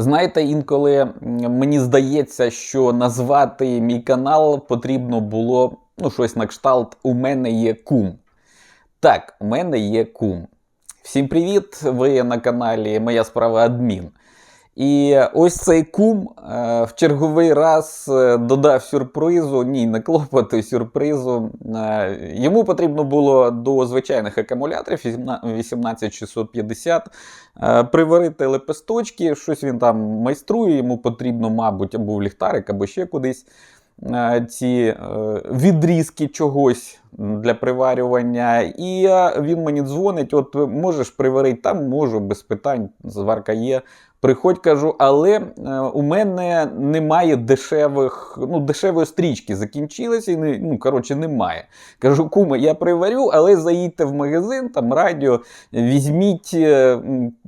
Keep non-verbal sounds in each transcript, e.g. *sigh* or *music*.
Знаєте, інколи мені здається, що назвати мій канал потрібно було ну, щось на кшталт У мене є кум. Так, у мене є кум. Всім привіт! Ви на каналі Моя справа Адмін. І ось цей кум е, в черговий раз е, додав сюрпризу, ні, не клопоту, сюрпризу. Е, йому потрібно було до звичайних акумуляторів 18650 е, приварити лепесточки, щось він там майструє, йому потрібно, мабуть, або в ліхтарик, або ще кудись ці відрізки чогось для приварювання. І він мені дзвонить: от можеш приварити там, можу, без питань, зварка є. Приходь, кажу, але е, у мене немає дешевих, ну, дешевої стрічки. Закінчилася і не, ну, коротше, немає. Кажу, куме, я приварю, але заїдьте в магазин, там радіо, візьміть, е,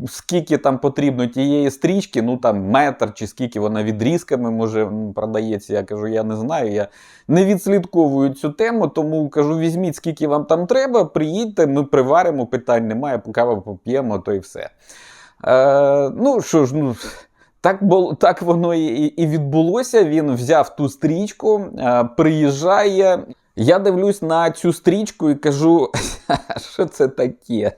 скільки там потрібно тієї стрічки, ну там метр чи скільки вона відрізками може продається. Я кажу, я не знаю, я не відслідковую цю тему, тому кажу, візьміть, скільки вам там треба, приїдьте, ми приваримо, питань немає, каву поп'ємо, то і все. Е, ну що ж, ну. Так було, так воно і, і відбулося. Він взяв ту стрічку, е, приїжджає. Я дивлюсь на цю стрічку і кажу, *laughs* що це таке?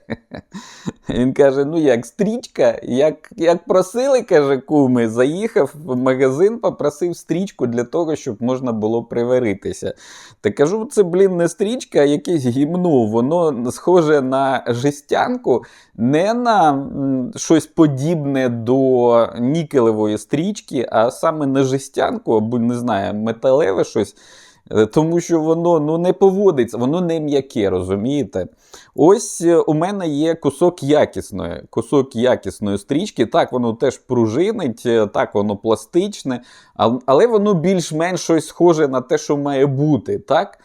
*laughs* Він каже: ну як стрічка, як як просили, каже, куми, заїхав в магазин, попросив стрічку для того, щоб можна було приваритися. Та кажу, це, блін, не стрічка, а якесь гімно. Воно схоже на жестянку, не на щось подібне до нікелевої стрічки, а саме на жестянку, або не знаю, металеве щось. Е, Тому що воно ну, не поводиться, воно не м'яке, розумієте? Ось е, у мене є кусок якісної кусок якісної стрічки. Так, воно теж пружинить, е, так, воно пластичне, але воно більш-менш щось схоже на те, що має бути. так?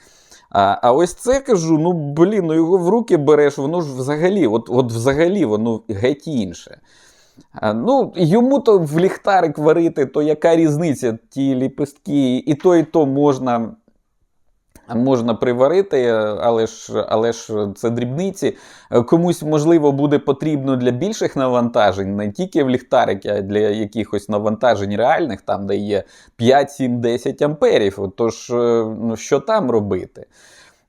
А, а ось це кажу: ну блін, ну його в руки береш, воно ж взагалі, от, от взагалі воно геть інше. А, Ну, йому то в ліхтарик варити, то яка різниця, ті ліпестки, і то, і то можна. Можна приварити, але ж, але ж це дрібниці. Комусь, можливо, буде потрібно для більших навантажень, не тільки в ліхтарики, а для якихось навантажень реальних, там, де є 5, 7, 10 амперів. Тож, е, ну, що там робити?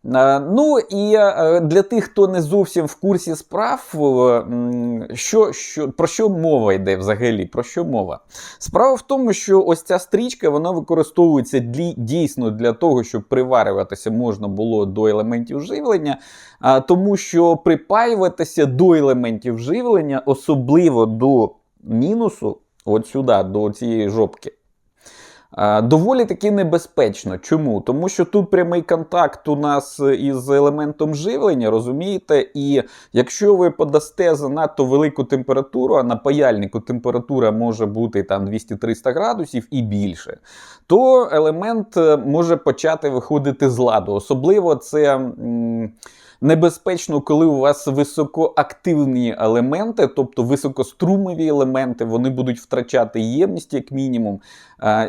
Е, Ну і е, для тих, хто не зовсім в курсі справ, е, що, що, про що мова йде взагалі? Про що мова? Справа в тому, що ось ця стрічка вона використовується дійсно для того, щоб приварюватися можна було до елементів живлення, тому що припаюватися до елементів живлення, особливо до мінусу, от сюди, до цієї жопки. Доволі таки небезпечно. Чому? Тому що тут прямий контакт у нас із елементом живлення, розумієте? І якщо ви подасте занадто велику температуру, а на паяльнику температура може бути там 200-300 градусів і більше, то елемент е, може почати виходити з ладу. Особливо це. м, Небезпечно, коли у вас високоактивні елементи, тобто високострумові елементи, вони будуть втрачати ємність як мінімум.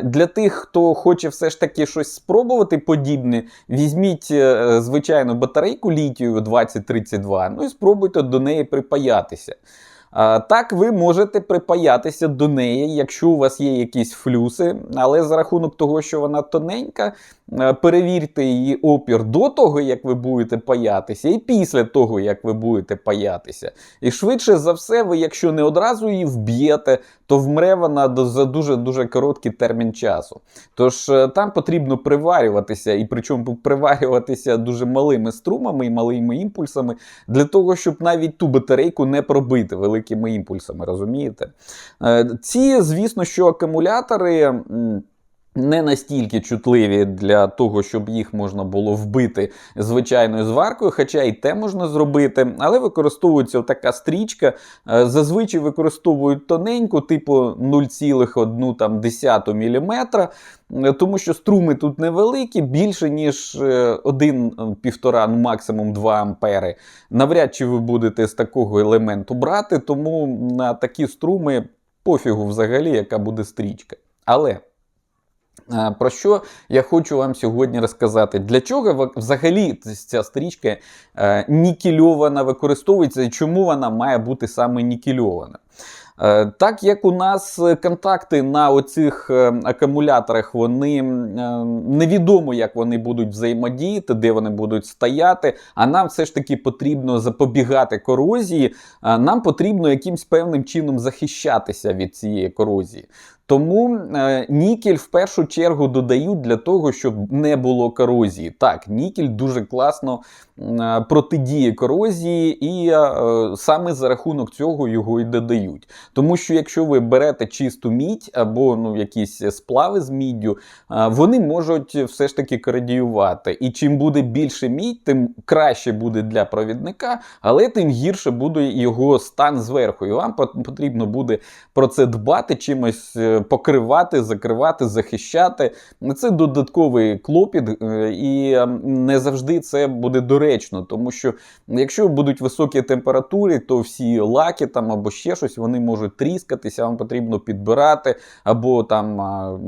Для тих, хто хоче все ж таки щось спробувати подібне, візьміть е, звичайну батарейку літію 2032, ну і спробуйте до неї припаятися. Так, ви можете припаятися до неї, якщо у вас є якісь флюси, але за рахунок того, що вона тоненька, е, перевірте її опір до того, як ви будете паятися, і після того, як ви будете паятися. І швидше за все, ви, якщо не одразу її вб'єте, то вмре вона за дуже-дуже короткий термін часу. Тож е, там потрібно приварюватися, і причому приварюватися дуже малими струмами і малими імпульсами, для того, щоб навіть ту батарейку не пробити великими імпульсами, розумієте? Е, Ці, звісно, що акумулятори. Не настільки чутливі для того, щоб їх можна було вбити звичайною зваркою, хоча і те можна зробити, але використовується така стрічка. Е, Зазвичай використовують тоненьку, типу 0,1 мм, е, тому що струми тут невеликі, більше ніж 1,5, ну максимум 2 ампери. Навряд чи ви будете з такого елементу брати, тому на такі струми пофігу взагалі, яка буде стрічка. Але. Е, Про що я хочу вам сьогодні розказати? Для чого взагалі ця стрічка е, нікельована використовується і чому вона має бути саме нікельована? Е, Так як у нас контакти на оцих акумуляторах, вони невідомо, як вони будуть взаємодіяти, де вони будуть стояти. А нам все ж таки потрібно запобігати корозії. Нам потрібно якимсь певним чином захищатися від цієї корозії. Тому е, нікель в першу чергу додають для того, щоб не було корозії. Так, нікель дуже класно е, протидіє корозії, і е, саме за рахунок цього його і додають. Тому що якщо ви берете чисту мідь або ну, якісь сплави з міддю, вони можуть все ж таки кородіювати. І чим буде більше мідь, тим краще буде для провідника, але тим гірше буде його стан зверху. І вам потрібно буде про це дбати, чимось покривати, закривати, захищати. Це додатковий клопіт, е, і е, не завжди це буде доречно, тому що якщо будуть високі температури, то всі лаки там або ще щось вони можуть тріскатися, вам потрібно підбирати або там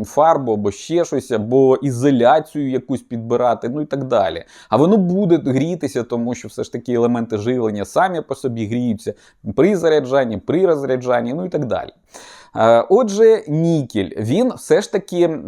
фарбу, або ще щось, або ізоляцію якусь підбирати, ну і так далі. А воно буде грітися, тому що все ж таки елементи живлення самі по собі гріються при заряджанні, при розряджанні, ну і так далі. Е, Отже, нікель він все ж таки е,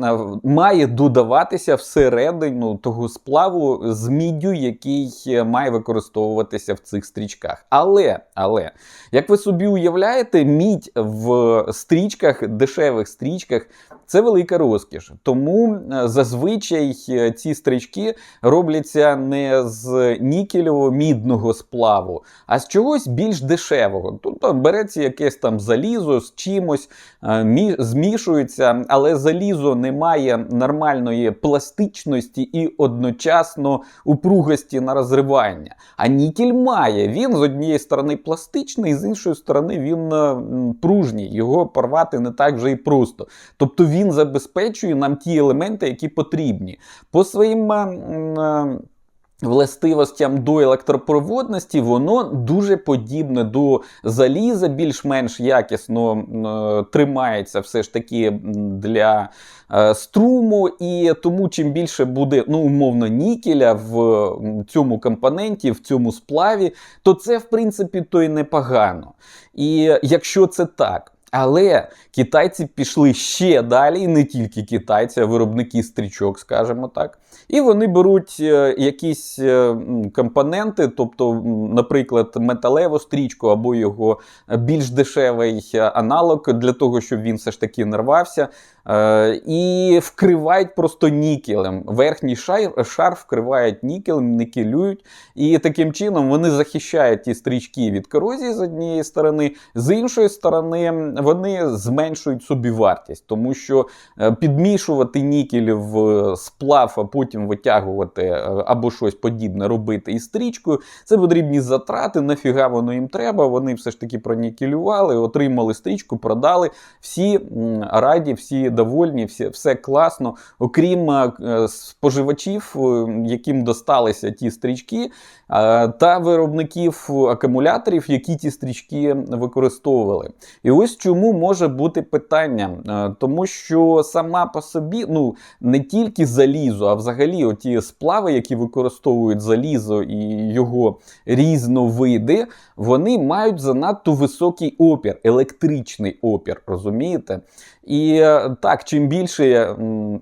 має додаватися всередину того сплаву з міддю, який е, має використовуватися в цих стрічках. Але, але, як ви собі уявляєте, мідь в стрічках, дешевих стрічках, це велика розкіш. Тому зазвичай ці стрічки робляться не з нікельово-мідного сплаву, а з чогось більш дешевого. Тобто береться якесь там залізо з чимось, е, мі- змішується, але залізо не має нормальної пластичності і одночасно упругості на розривання. А нікель має. Він з однієї сторони пластичний, з іншої сторони він е, пружній. Його порвати не так вже і просто. Тобто він забезпечує нам ті елементи, які потрібні. По своїм. Властивостям до електропроводності воно дуже подібне до заліза, більш-менш якісно е, тримається все ж таки для е, струму, і тому чим більше буде ну, умовно нікеля в цьому компоненті, в цьому сплаві, то це в принципі то й непогано. І якщо це так. Але китайці пішли ще далі, і не тільки китайці, а виробники стрічок, скажімо так. І вони беруть е, якісь е, компоненти, тобто, наприклад, металеву стрічку або його більш дешевий е, аналог для того, щоб він все ж таки не рвався. Е, і вкривають просто нікелем. Верхній шар, шар вкривають нікелем, никелюють. І таким чином вони захищають ті стрічки від корозії з однієї сторони, з іншої сторони, вони зменшують собі вартість, тому що е, підмішувати нікель в сплав, а потім витягувати е, або щось подібне робити із стрічкою. Це потрібні затрати. Нафіга воно їм треба. Вони все ж таки пронікелювали, отримали стрічку, продали. Всі раді, всі довольні, всі, все класно. Окрім е, споживачів, е, яким досталися ті стрічки, та виробників акумуляторів, які ті стрічки використовували. І ось чому може бути питання, тому що сама по собі, ну не тільки залізо, а взагалі оті сплави, які використовують залізо і його різновиди, вони мають занадто високий опір, електричний опір, розумієте? І е, так, чим більше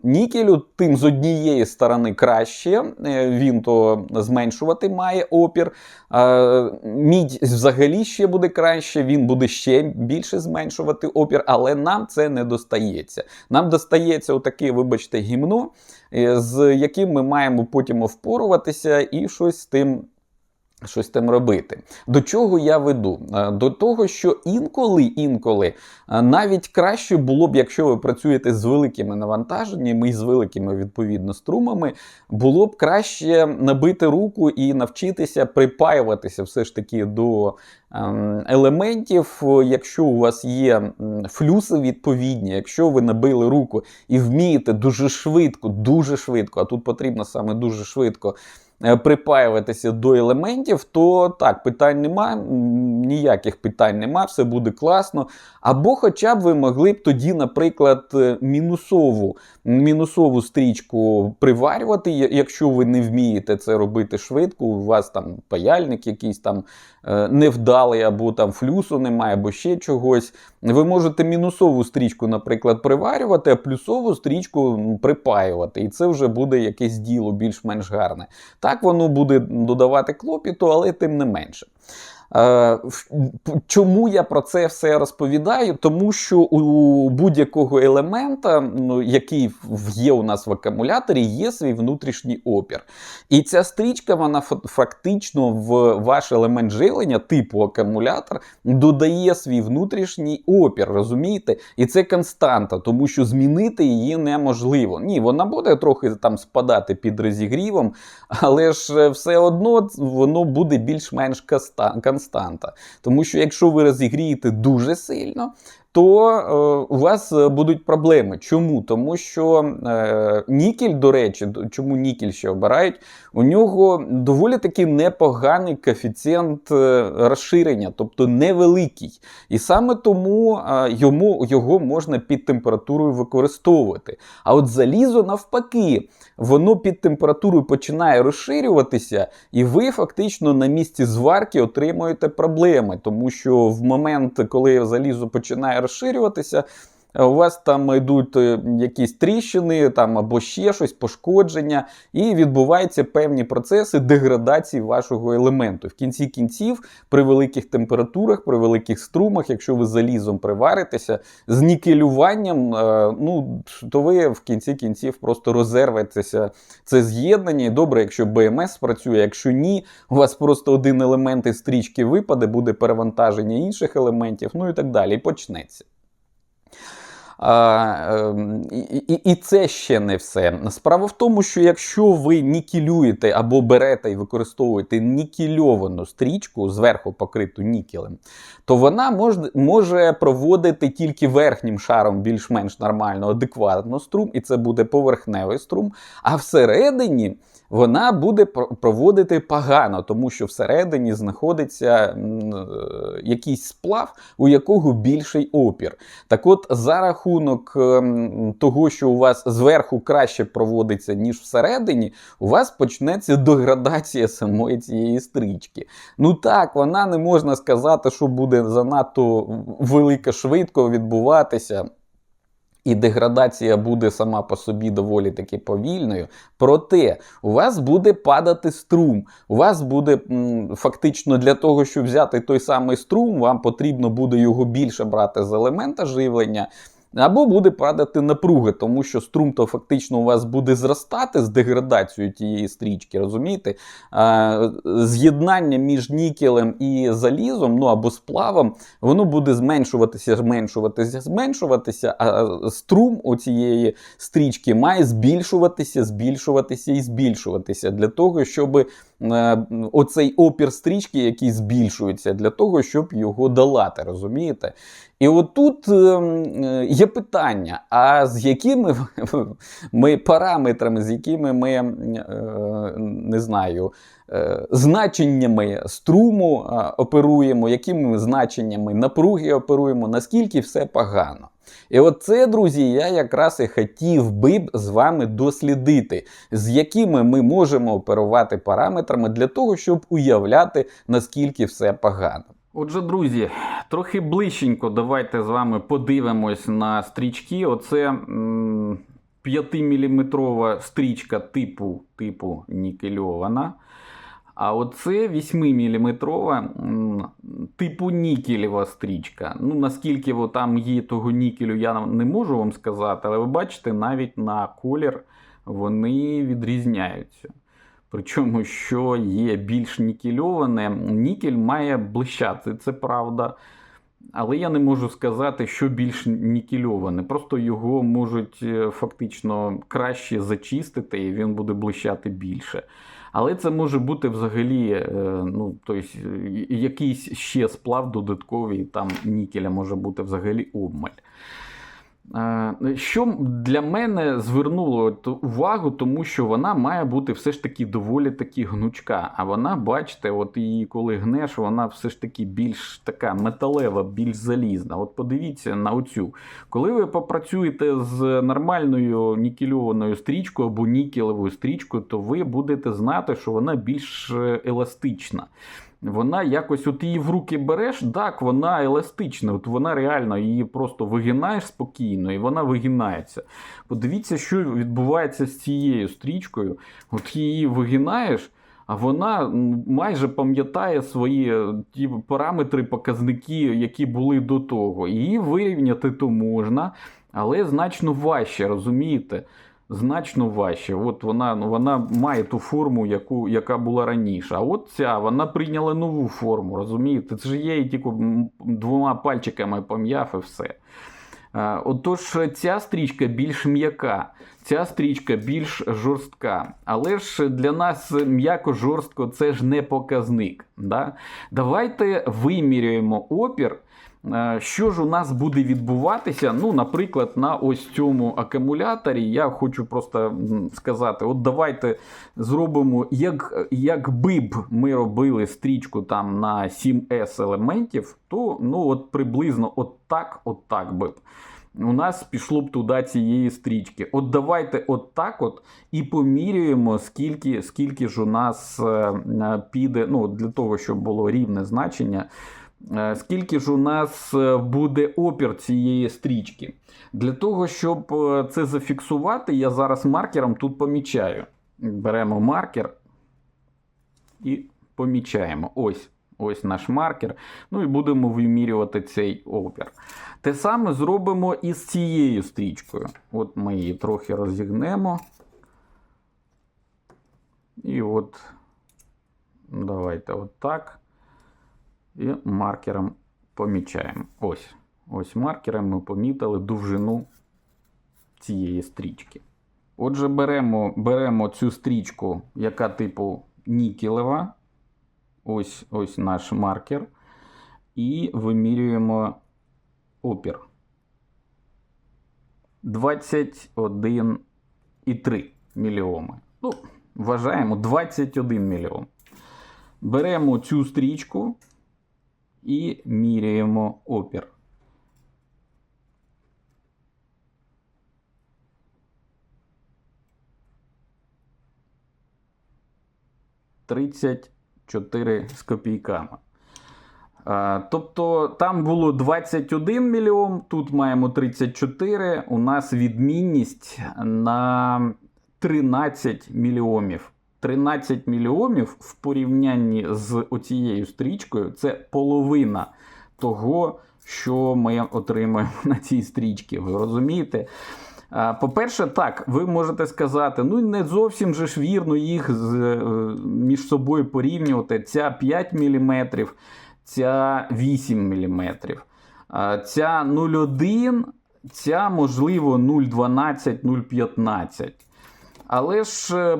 нікелю, тим з однієї сторони краще. Е, Він то зменшувати має опір. Е, Мідь взагалі ще буде краще, він буде ще більше зменшувати опір, але нам це не достається. Нам достається отаке, вибачте, гімно, з яким ми маємо потім впоруватися і щось з тим. Щось там робити. До чого я веду? Е, До того, що інколи, інколи е, навіть краще було б, якщо ви працюєте з великими навантаженнями і з великими відповідно струмами, було б краще набити руку і навчитися припаюватися все ж таки до ем, елементів. Якщо у вас є флюси відповідні, якщо ви набили руку і вмієте дуже швидко, дуже швидко, а тут потрібно саме дуже швидко припаюватися до елементів, то так, питань нема. Ніяких питань нема, все буде класно. Або хоча б ви могли б тоді, наприклад, е, мінусову, мінусову стрічку приварювати, якщо ви не вмієте це робити швидко, у вас там паяльник якийсь там е, невдалий, або там флюсу немає, або ще чогось. Ви можете мінусову стрічку, наприклад, приварювати, а плюсову стрічку припаювати. І це вже буде якесь діло більш-менш гарне. Так воно буде додавати клопіту, але тим не менше. Е, Чому я про це все розповідаю? Тому що у будь-якого елемента, ну, який є у нас в акумуляторі, є свій внутрішній опір. І ця стрічка, вона фактично в ваш елемент живлення, типу акумулятор, додає свій внутрішній опір, розумієте? І це константа, тому що змінити її неможливо. Ні, вона буде трохи там спадати під розігрівом, але ж е, все одно воно буде більш-менш каста- константа. Тому що якщо ви розігрієте дуже сильно, то е, у вас е, будуть проблеми. Чому? Тому що е, нікель, до речі, чому нікель ще обирають? У нього доволі таки непоганий коефіцієнт е, розширення, тобто невеликий. І саме тому е, йому, його можна під температурою використовувати. А от залізо навпаки, воно під температурою починає розширюватися, і ви фактично на місці зварки отримуєте проблеми, тому що в момент, коли залізо починає розширюватися, у вас там йдуть е, якісь тріщини там або ще щось, пошкодження, і відбуваються певні процеси деградації вашого елементу. В кінці кінців, при великих температурах, при великих струмах, якщо ви залізом приваритеся, з нікелюванням, е, ну, то ви в кінці кінців просто розерветеся це з'єднання. І добре, якщо БМС спрацює, якщо ні, у вас просто один елемент із стрічки випаде, буде перевантаження інших елементів, ну і так далі. І почнеться. Ем, і, і це ще не все. Справа в тому, що якщо ви нікелюєте або берете і використовуєте нікельовану стрічку, зверху покриту нікелем, то вона мож, може проводити тільки верхнім шаром більш-менш нормально, адекватно струм, і це буде поверхневий струм. А всередині вона буде проводити погано, тому що всередині знаходиться е, якийсь сплав, у якого більший опір. Так от, за рахунок ем, того, що у вас зверху краще проводиться, ніж всередині, у вас почнеться деградація самої цієї стрічки. Ну так, вона не можна сказати, що буде занадто велика швидко відбуватися. І деградація буде сама по собі доволі таки повільною. Проте у вас буде падати струм. У вас буде фактично для того, щоб взяти той самий струм, вам потрібно буде його більше брати з елемента живлення. Або буде падати напруга, тому що струм то фактично у вас буде зростати з деградацією тієї стрічки, розумієте? З'єднання між нікелем і залізом, ну або сплавом, воно буде зменшуватися, зменшуватися, зменшуватися, а струм у цієї стрічки має збільшуватися, збільшуватися і збільшуватися для того, щоб е, оцей опір стрічки, який збільшується, для того, щоб його долати, розумієте? І отут е, е, є питання: а з якими *laughs* ми параметрами, з якими ми е, не знаю, е, значеннями струму оперуємо, якими значеннями напруги оперуємо, наскільки все погано. І от це, друзі, я якраз і хотів би з вами дослідити, з якими ми можемо оперувати параметрами для того, щоб уявляти, наскільки все погано. Отже, друзі, трохи ближченько давайте з вами подивимось на стрічки. Оце м, 5-мм стрічка типу, типу нікельована. А оце 8-мм типу нікелєва стрічка. Ну, наскільки там є того нікелю, я не можу вам сказати, але ви бачите, навіть на колір вони відрізняються. Причому, що є більш нікельоване, нікель має блищати, це правда. Але я не можу сказати, що більш нікельоване. Просто його можуть е, фактично краще зачистити, і він буде блищати більше. Але це може бути взагалі е, ну, тобто, якийсь ще сплав додатковий, там нікеля може бути взагалі обмаль. Е, Що для мене звернуло увагу, тому що вона має бути все ж таки доволі таки гнучка. А вона, бачите, от її коли гнеш, вона все ж таки більш така металева, більш залізна. От подивіться на оцю. Коли ви попрацюєте з нормальною нікельованою стрічкою або нікелевою стрічкою, то ви будете знати, що вона більш е, еластична. Вона якось, от її в руки береш, так, вона еластична. От вона реально її просто вигинаєш спокійно, і вона вигинається. Подивіться, що відбувається з цією стрічкою. От її вигинаєш. А вона майже пам'ятає свої е, ті параметри, показники, які були до того. Її вирівняти то можна, але значно важче, розумієте? Значно важче. От вона, ну, вона має ту форму, яку, яка була раніше. А от ця вона прийняла нову форму, розумієте? Це ж є і тільки двома пальчиками пом'яв і все. Отож, ця стрічка більш м'яка, ця стрічка більш жорстка. Але ж для нас м'яко жорстко це ж не показник. Да? Давайте вимірюємо опір. Е, Що ж у нас буде відбуватися? Ну, наприклад, на ось цьому акумуляторі я хочу просто сказати: от давайте зробимо, як, якби б ми робили стрічку там на 7S елементів, то ну, от приблизно от так, от так би. У нас пішло б туди цієї стрічки. От давайте от так от і поміряємо, скільки, скільки ж у нас е, піде, ну, для того, щоб було рівне значення. Е, Скільки ж у нас е, буде опір цієї стрічки? Для того, щоб е, це зафіксувати, я зараз маркером тут помічаю. Беремо маркер і помічаємо. Ось. Ось наш маркер. Ну і будемо вимірювати цей опір. Те саме зробимо і з цією стрічкою. От ми її трохи розігнемо. І от давайте от. І маркером помічаємо. Ось. Ось маркером ми помітили довжину цієї стрічки. Отже, беремо, беремо цю стрічку, яка типу нікелева. Ось, ось наш маркер. І вимірюємо опір. 21,3 мільйоми. Ну, вважаємо 21 мільйон. Беремо цю стрічку і міряємо опір. Тридцять чотири з копійками. Тобто там було 21 мільйон, тут маємо 34. У нас відмінність на 13 мільйонів. 13 мільйонів в порівнянні з оцією стрічкою це половина того, що ми отримаємо *laughs* на цій стрічці. Ви розумієте? По-перше, так, ви можете сказати, ну не зовсім же ж вірно їх з, е, між собою порівнювати. Ця 5 мм, ця 8 мм, ця 0,1, ця, можливо, 0,12, 0,15. Але ж е,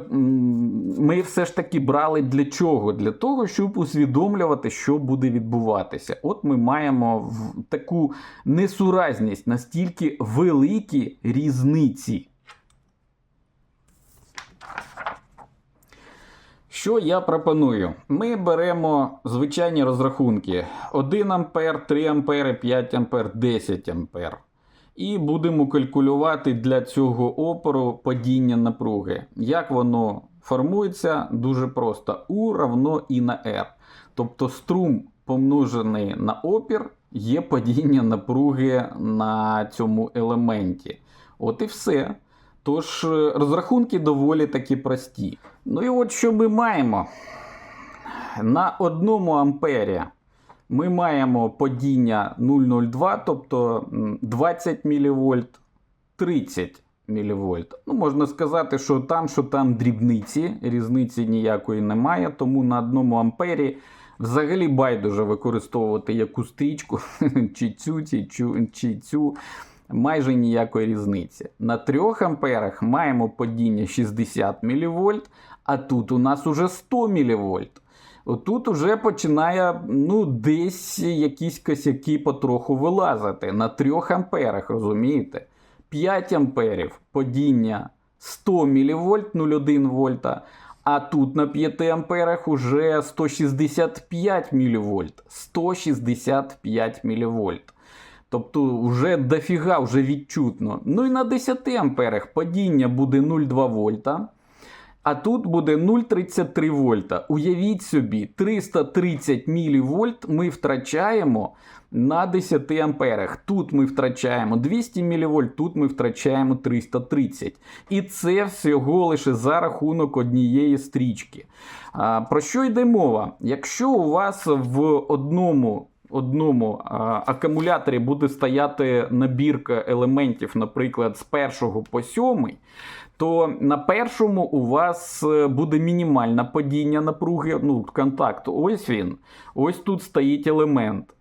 ми все ж таки брали для чого? Для того, щоб усвідомлювати, що буде відбуватися. От ми маємо таку несуразність, настільки великі різниці. Що я пропоную? Ми беремо звичайні розрахунки: 1 ампер, 3 ампери, 5 ампер, 10 ампер. І будемо калькулювати для цього опору падіння напруги. Як воно формується? Дуже просто. U равно І на R. Тобто струм помножений на опір є падіння напруги на цьому елементі. От і все. Тож е, розрахунки доволі таки прості. Ну і от що ми маємо. На одному ампері ми маємо падіння 0,02, тобто 20 мВ, 30 мВ. Ну, можна сказати, що там, що там дрібниці, різниці ніякої немає, тому на одному ампері взагалі байдуже використовувати яку стрічку, *laughs* чи цю, чи цю, чи цю. Майже ніякої різниці. На 3 амперах маємо падіння 60 мВ, а тут у нас уже 100 мВ. Отут уже починає ну, десь якісь косяки потроху вилазити на 3 амперах, розумієте? 5 амперів падіння 100 мВ 0,1 вольта. А тут на 5 амперах уже 165 мВ. 165 мВ. Тобто вже дофіга, вже відчутно. Ну і на 10 амперах падіння буде 0,2 вольта. А тут буде 0,33 вольта. Уявіть собі, 330 мВ ми втрачаємо на 10 амперах. Тут ми втрачаємо 200 мВ, тут ми втрачаємо 330. І це всього лише за рахунок однієї стрічки. А, Про що йде мова? Якщо у вас в одному одному а, акумуляторі буде стояти набірка елементів, наприклад, з першого по сьомий, то на першому у вас е, буде мінімальне падіння напруги, ну, контакту. Ось він. Ось тут стоїть елемент.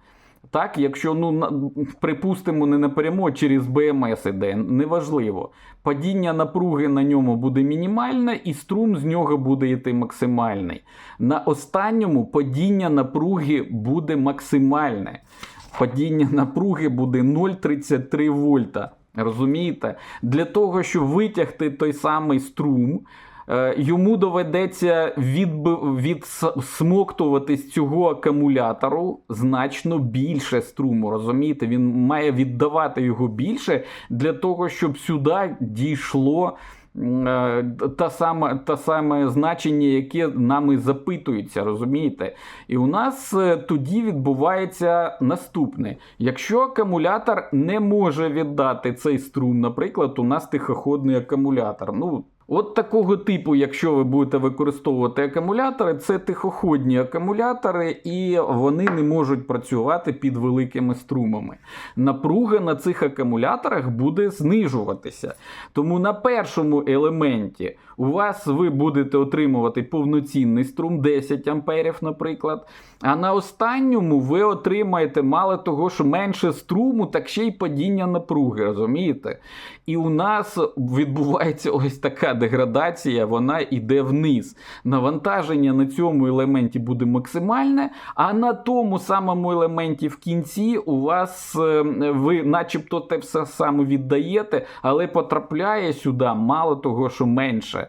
Так, якщо ну припустимо, не напряму а через БМС іде, неважливо. Падіння напруги на ньому буде мінімальне, і струм з нього буде йти максимальний. На останньому падіння напруги буде максимальне. Падіння напруги буде 0,33 вольта. Розумієте? Для того, щоб витягти той самий струм, е, йому доведеться відсмоктувати з цього акумулятору значно більше струму. Розумієте? Він має віддавати його більше для того, щоб сюди дійшло. Е, Та саме, та саме значення, яке нами запитується, розумієте? І у нас е, тоді відбувається наступне: якщо акумулятор не може віддати цей струм, наприклад, у нас тихоходний акумулятор. Ну, От такого типу, якщо ви будете використовувати акумулятори, це тихоходні акумулятори, і вони не можуть працювати під великими струмами. Напруга на цих акумуляторах буде знижуватися. Тому на першому елементі у вас ви будете отримувати повноцінний струм 10 амперів, наприклад. А на останньому ви отримаєте мало того, що менше струму, так ще й падіння напруги, розумієте? І у нас відбувається ось така деградація, вона йде вниз. Навантаження на цьому елементі буде максимальне, а на тому самому елементі в кінці у вас е, ви, начебто, те все саме віддаєте, але потрапляє сюди мало того, що менше.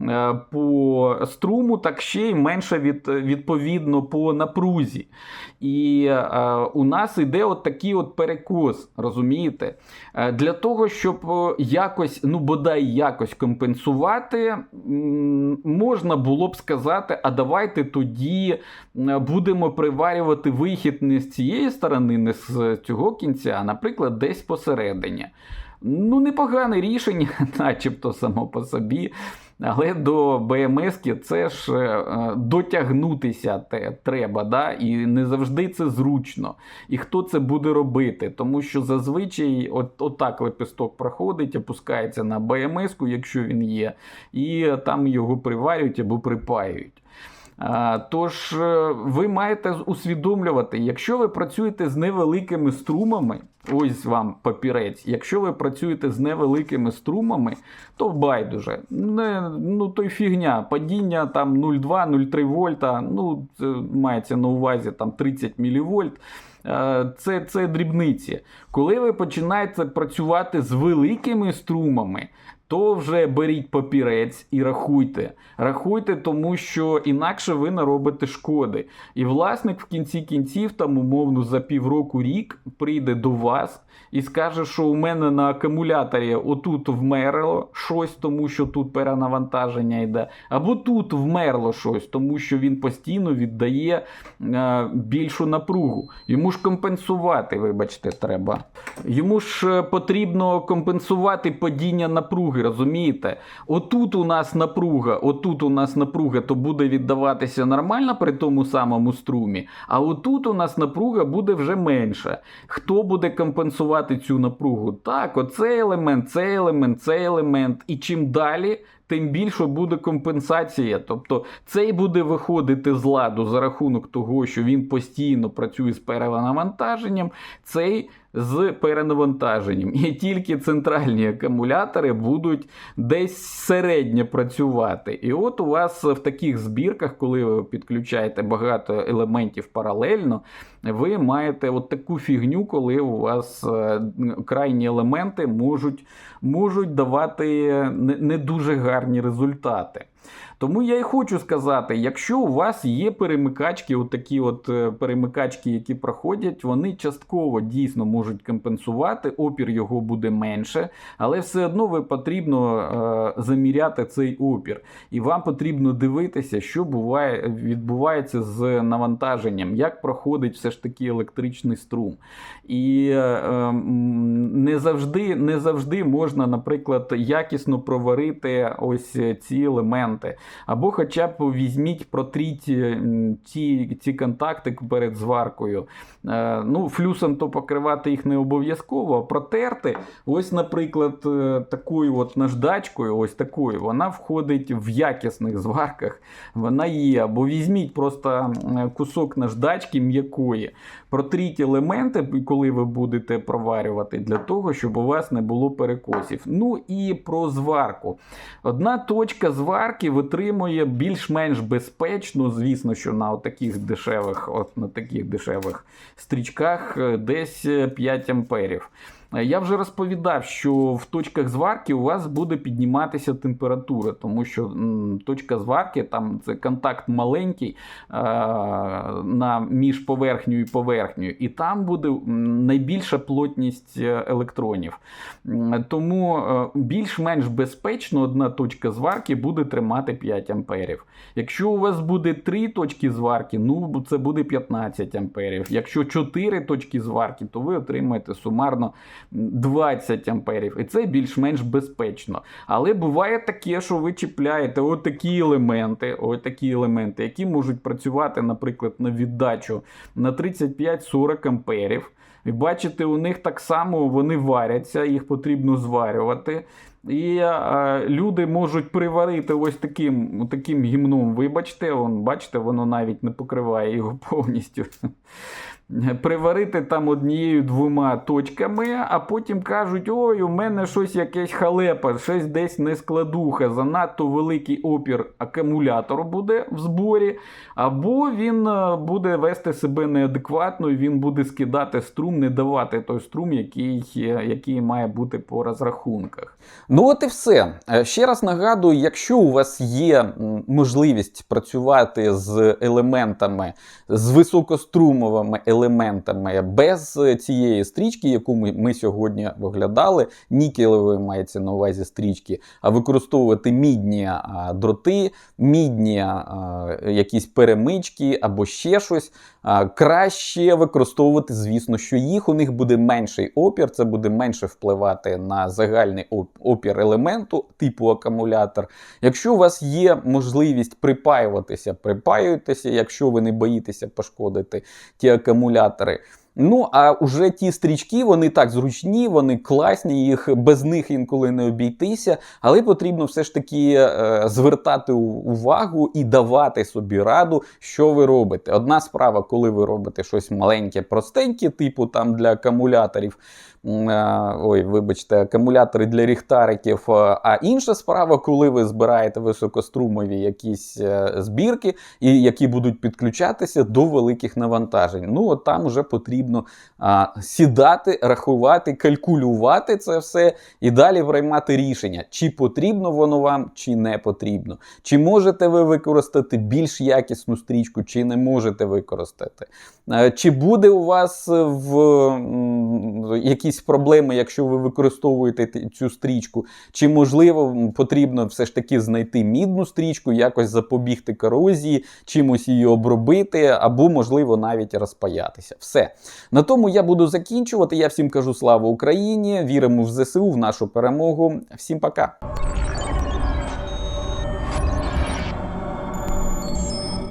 Е, По струму, так ще й менше від, відповідно по напрузі. І е, у нас іде от такий от перекос, розумієте? Е, Для того, щоб е, якось, ну бодай якось компенсувати, можна було б сказати, а давайте тоді е, будемо приварювати вихід не з цієї сторони, не з цього кінця, а, наприклад, десь посередині. Ну, непогане рішення, *laughs* начебто само по собі. Але до БМС це ж е, е, дотягнутися те, треба, да? і не завжди це зручно. І хто це буде робити? Тому що зазвичай от, отак лепесток проходить, опускається на БМС, якщо він є, і там його приварюють або припаюють. Тож е, ви маєте усвідомлювати, якщо ви працюєте з невеликими струмами, ось вам папірець, якщо ви працюєте з невеликими струмами, то байдуже. Не, ну то й фігня, падіння там 0,2-0,3 вольта, ну це мається на увазі там 30 мВ. Це, це дрібниці. Коли ви починаєте працювати з великими струмами, то вже беріть папірець і рахуйте. Рахуйте, тому що інакше ви наробите шкоди. І власник в кінці кінців, там, умовно, за півроку рік прийде до вас і скаже, що у мене на акумуляторі отут вмерло щось, тому що тут перенавантаження йде, або тут вмерло щось, тому що він постійно віддає е, більшу напругу. Йому ж компенсувати, вибачте, треба. Йому ж е, потрібно компенсувати падіння напруги, розумієте? Отут у нас напруга, отут у нас напруга, то буде віддаватися нормально при тому самому струмі, а отут у нас напруга буде вже менша. Хто буде компенсувати цю напругу? Так, оцей елемент, цей елемент, цей елемент. І чим далі, тим більше буде компенсація. Тобто цей буде виходити з ладу за рахунок того, що він постійно працює з перенавантаженням, цей з перенавантаженням. І тільки центральні акумулятори будуть десь середньо працювати. І от у вас в таких збірках, коли ви підключаєте багато елементів паралельно, ви маєте от таку фігню, коли у вас е, крайні елементи можуть, можуть давати не, не дуже гарні результати. Тому я і хочу сказати, якщо у вас є перемикачки, от такі от е, перемикачки, які проходять, вони частково дійсно можуть компенсувати, опір його буде менше, але все одно ви потрібно е, заміряти цей опір. І вам потрібно дивитися, що буває, відбувається з навантаженням, як проходить все ж таки електричний струм. І е, м, не завжди, не завжди можна, наприклад, якісно проварити ось ці елементи. Або хоча б візьміть, протріть ці, ці контакти перед зваркою. Е, ну, флюсом то покривати їх не обов'язково, а протерти. Ось, наприклад, е, такою от наждачкою, ось такою, вона входить в якісних зварках. Вона є. Або візьміть просто кусок наждачки м'якої, протріть елементи, коли ви будете проварювати, для того, щоб у вас не було перекосів. Ну і про зварку. Одна точка зварки витримує більш-менш безпечно, звісно, що на таких дешевих, от на таких дешевих стрічках е, десь е, 5 амперів. Е, Я вже розповідав, що в точках зварки у вас буде підніматися температура, тому що точка зварки там це контакт маленький е, на між поверхнею і поверхнею, і там буде найбільша плотність е, електронів. Тому більш-менш безпечно одна точка зварки буде тримати 5 амперів. Якщо у вас буде 3 точки зварки, ну це буде 15 амперів. Якщо 4 точки зварки, то ви отримаєте сумарно 20 амперів. І це більш-менш безпечно. Але буває таке, що ви чіпляєте отакі елементи, отакі елементи, які можуть працювати, наприклад, на віддачу на 35-40 амперів. І бачите, у них так само вони варяться, їх потрібно зварювати. І е, люди можуть приварити ось таким, таким гімном. Вибачте, он, бачите, воно навіть не покриває його повністю. Приварити там однією двома точками, а потім кажуть: ой, у мене щось якесь халепа, щось десь не складуха, занадто великий опір акумулятору буде в зборі, або він е, буде вести себе неадекватно, і він буде скидати струм, не давати той струм, який, е, який має бути по розрахунках. Ну от і все. Е, Ще раз нагадую, якщо у вас є можливість працювати з елементами, з високострумовими елементами без е, цієї стрічки, яку ми, ми сьогодні оглядали, нікелевої мається на увазі стрічки, а використовувати мідні а, дроти, мідні а, якісь перемички або ще щось. А, краще використовувати, звісно, що їх у них буде менший опір, це буде менше впливати на загальний опір елементу типу акумулятор. Якщо у вас є можливість припаюватися, припаюйтеся, якщо ви не боїтеся пошкодити ті акумулятори. Ну, а уже ті стрічки, вони так зручні, вони класні, їх без них інколи не обійтися, але потрібно все ж таки е, звертати увагу і давати собі раду, що ви робите. Одна справа, коли ви робите щось маленьке, простеньке, типу там для акумуляторів. Е, Ой, вибачте, акумулятори для ліхтариків. е, А інша справа, коли ви збираєте високострумові якісь е, збірки, і які будуть підключатися до великих навантажень. Ну, от там вже потрібно а, сідати, рахувати, калькулювати це все і далі приймати рішення, чи потрібно воно вам, чи не потрібно. Чи можете ви використати більш якісну стрічку, чи не можете використати. Е, Чи буде у вас в м, якісь проблеми, якщо ви використовуєте цю стрічку? Чи можливо потрібно все ж таки знайти мідну стрічку, якось запобігти корозії, чимось її обробити, або, можливо, навіть розпаятися. Все. На тому я буду закінчувати. Я всім кажу слава Україні! Віримо в ЗСУ, в нашу перемогу. Всім пока!